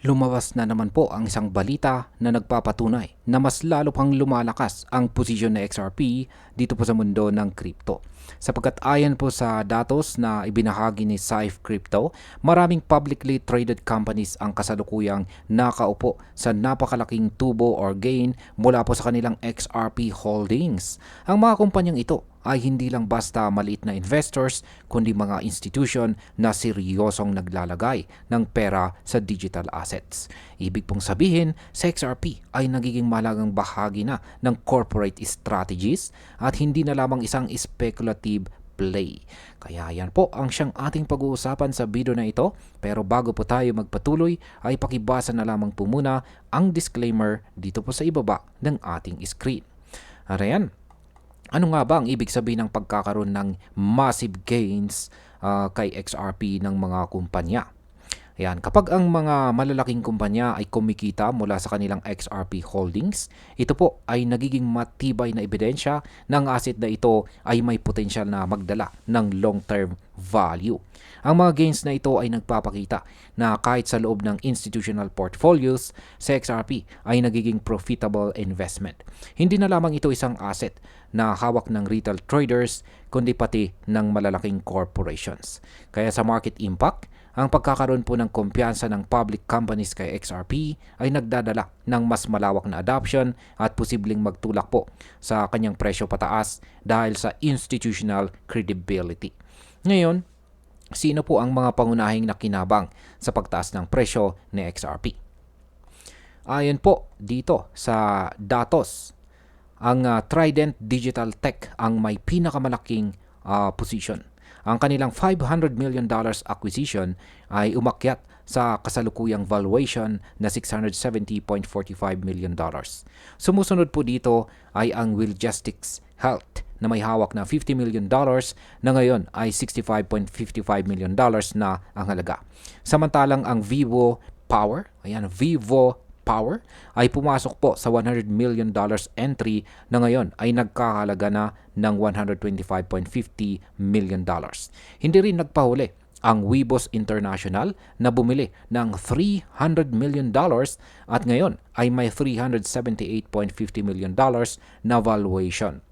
Lumabas na naman po ang isang balita na nagpapatunay na mas lalo pang lumalakas ang posisyon ng XRP dito po sa mundo ng crypto. Sapagkat ayon po sa datos na ibinahagi ni Saif Crypto, maraming publicly traded companies ang kasalukuyang nakaupo sa napakalaking tubo or gain mula po sa kanilang XRP holdings. Ang mga kumpanyang ito ay hindi lang basta maliit na investors, kundi mga institution na seryosong naglalagay ng pera sa digital assets. Ibig pong sabihin, sa XRP ay nagiging malagang bahagi na ng corporate strategies at hindi na lamang isang speculative play. Kaya yan po ang siyang ating pag-uusapan sa video na ito. Pero bago po tayo magpatuloy, ay pakibasa na lamang po muna ang disclaimer dito po sa ibaba ng ating screen. Arayan, ano nga ba ang ibig sabihin ng pagkakaroon ng massive gains uh, kay XRP ng mga kumpanya? Yan, kapag ang mga malalaking kumpanya ay kumikita mula sa kanilang XRP holdings, ito po ay nagiging matibay na ebidensya ng asset na ito ay may potensyal na magdala ng long-term value. Ang mga gains na ito ay nagpapakita na kahit sa loob ng institutional portfolios, sa XRP ay nagiging profitable investment. Hindi na lamang ito isang asset na hawak ng retail traders, kundi pati ng malalaking corporations. Kaya sa market impact, ang pagkakaroon po ng kumpiyansa ng public companies kay XRP ay nagdadala ng mas malawak na adoption at posibleng magtulak po sa kanyang presyo pataas dahil sa institutional credibility. Ngayon, sino po ang mga pangunahing nakinabang sa pagtaas ng presyo ni XRP? Ayon po dito sa datos, ang uh, Trident Digital Tech ang may pinakamalaking uh, position ang kanilang 500 million dollars acquisition ay umakyat sa kasalukuyang valuation na 670.45 million dollars. Sumusunod po dito ay ang Wilgestics Health na may hawak na 50 million dollars na ngayon ay 65.55 million dollars na ang halaga. Samantalang ang Vivo Power, ayan, Vivo Power ay pumasok po sa 100 million dollars entry na ngayon ay nagkakalaga na ng 125.50 million dollars. Hindi rin nagpahuli ang Webos International na bumili ng 300 million dollars at ngayon ay may 378.50 million dollars na valuation.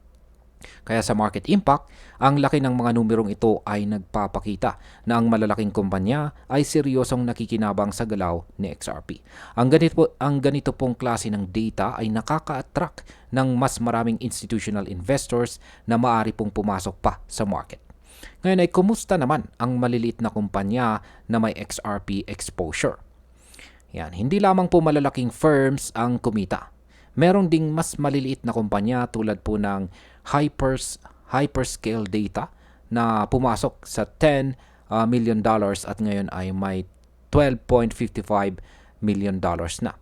Kaya sa market impact, ang laki ng mga numerong ito ay nagpapakita na ang malalaking kumpanya ay seryosong nakikinabang sa galaw ni XRP. Ang ganito, ang ganito pong klase ng data ay nakaka-attract ng mas maraming institutional investors na maari pong pumasok pa sa market. Ngayon ay kumusta naman ang maliliit na kumpanya na may XRP exposure? Yan, hindi lamang po malalaking firms ang kumita Meron ding mas maliliit na kumpanya tulad po ng hypers, hyperscale data na pumasok sa 10 uh, million dollars at ngayon ay may 12.55 million dollars na.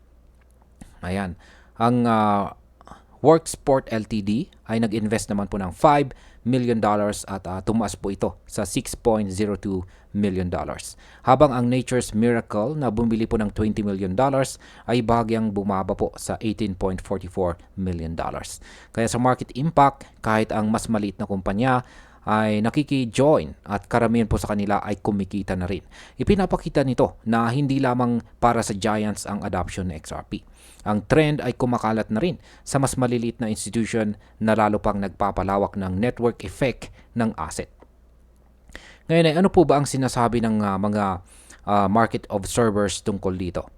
Ayan. Ang uh, Worksport Ltd ay nag-invest naman po ng 5 million dollars at uh, tumaas po ito sa 6.02 million dollars. Habang ang Nature's Miracle na bumili po ng 20 million dollars ay bahagyang bumaba po sa 18.44 million dollars. Kaya sa market impact, kahit ang mas maliit na kumpanya ay nakiki-join at karamihan po sa kanila ay kumikita na rin. Ipinapakita nito na hindi lamang para sa giants ang adoption ng XRP. Ang trend ay kumakalat na rin sa mas maliliit na institution na lalo pang nagpapalawak ng network effect ng asset. Ngayon ay ano po ba ang sinasabi ng uh, mga uh, market observers tungkol dito?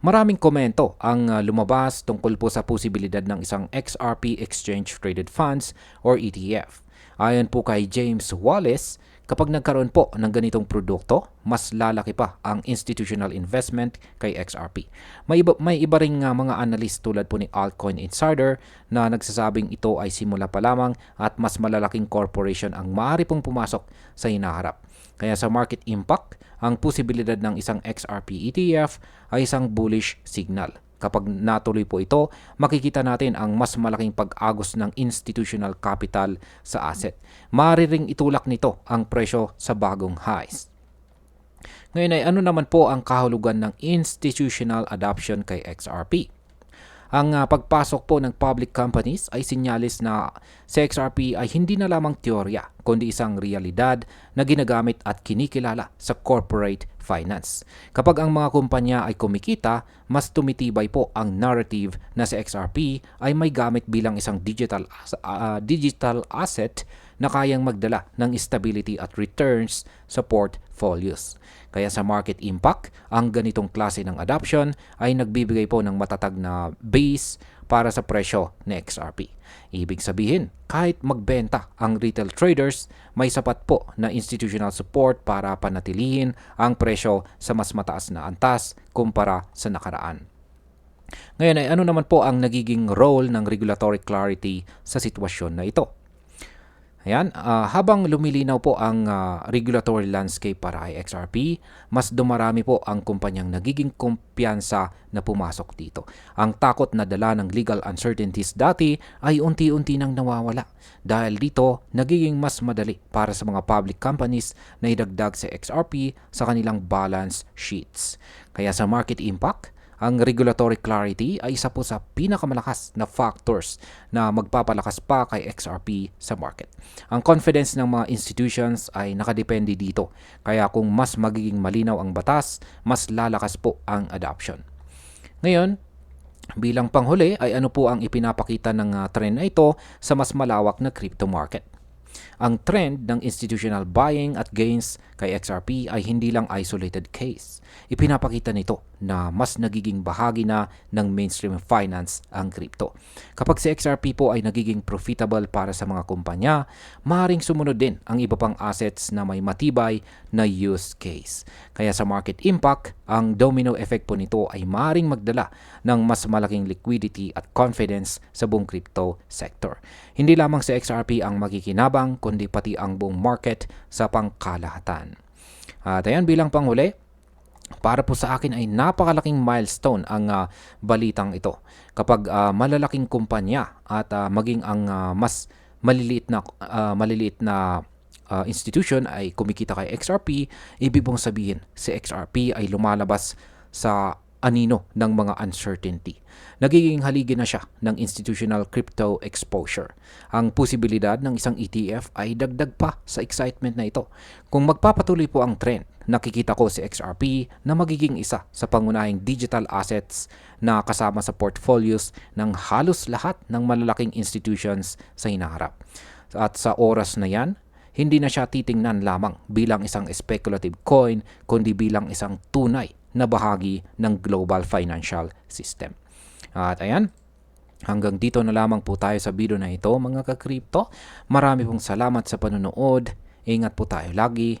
Maraming komento ang uh, lumabas tungkol po sa posibilidad ng isang XRP Exchange Traded Funds or ETF. Ayon po kay James Wallace, kapag nagkaroon po ng ganitong produkto, mas lalaki pa ang institutional investment kay XRP. May iba, may iba ring uh, mga analyst tulad po ni Altcoin Insider na nagsasabing ito ay simula pa lamang at mas malalaking corporation ang maaari pong pumasok sa hinaharap. Kaya sa market impact, ang posibilidad ng isang XRP ETF ay isang bullish signal. Kapag natuloy po ito, makikita natin ang mas malaking pag-agos ng institutional capital sa asset. Maaari itulak nito ang presyo sa bagong highs. Ngayon ay ano naman po ang kahulugan ng institutional adoption kay XRP? Ang ah, pagpasok po ng public companies ay sinyalis na si XRP ay hindi na lamang teorya, kundi isang realidad na ginagamit at kinikilala sa corporate finance. Kapag ang mga kumpanya ay kumikita, mas tumitibay po ang narrative na si XRP ay may gamit bilang isang digital ah, digital asset na kayang magdala ng stability at returns sa portfolios. Kaya sa market impact, ang ganitong klase ng adoption ay nagbibigay po ng matatag na base para sa presyo ni XRP. Ibig sabihin, kahit magbenta ang retail traders, may sapat po na institutional support para panatilihin ang presyo sa mas mataas na antas kumpara sa nakaraan. Ngayon ay ano naman po ang nagiging role ng regulatory clarity sa sitwasyon na ito? Ayan, ah, habang lumilinaw po ang ah, regulatory landscape para kay XRP, mas dumarami po ang kumpanyang nagiging kumpiyansa na pumasok dito. Ang takot na dala ng legal uncertainties dati ay unti-unti nang nawawala. Dahil dito, nagiging mas madali para sa mga public companies na idagdag sa XRP sa kanilang balance sheets. Kaya sa market impact, ang regulatory clarity ay isa po sa pinakamalakas na factors na magpapalakas pa kay XRP sa market. Ang confidence ng mga institutions ay nakadepende dito. Kaya kung mas magiging malinaw ang batas, mas lalakas po ang adoption. Ngayon, bilang panghuli ay ano po ang ipinapakita ng ah, trend na ito sa mas malawak na crypto market. Ang trend ng institutional buying at gains kay XRP ay hindi lang isolated case. Ipinapakita nito na mas nagiging bahagi na ng mainstream finance ang crypto. Kapag si XRP po ay nagiging profitable para sa mga kumpanya, maaaring sumunod din ang iba pang assets na may matibay na use case. Kaya sa market impact, ang domino effect po nito ay maaaring magdala ng mas malaking liquidity at confidence sa buong crypto sector. Hindi lamang si XRP ang makikinabang, kundi pati ang buong market sa pangkalahatan. At ayan bilang panghuli, para po sa akin ay napakalaking milestone ang ah, balitang ito. Kapag ah, malalaking kumpanya at ah, maging ang ah, mas maliliit na ah, maliliit na ah, institution ay kumikita kay XRP, ibig sabihin si XRP ay lumalabas sa anino ng mga uncertainty. Nagiging haligi na siya ng institutional crypto exposure. Ang posibilidad ng isang ETF ay dagdag pa sa excitement na ito. Kung magpapatuloy po ang trend, nakikita ko si XRP na magiging isa sa pangunahing digital assets na kasama sa portfolios ng halos lahat ng malalaking institutions sa hinaharap. At sa oras na yan, hindi na siya titingnan lamang bilang isang speculative coin, kundi bilang isang tunay na bahagi ng global financial system. At ayan, hanggang dito na lamang po tayo sa video na ito mga ka-crypto. Marami pong salamat sa panonood. Ingat po tayo lagi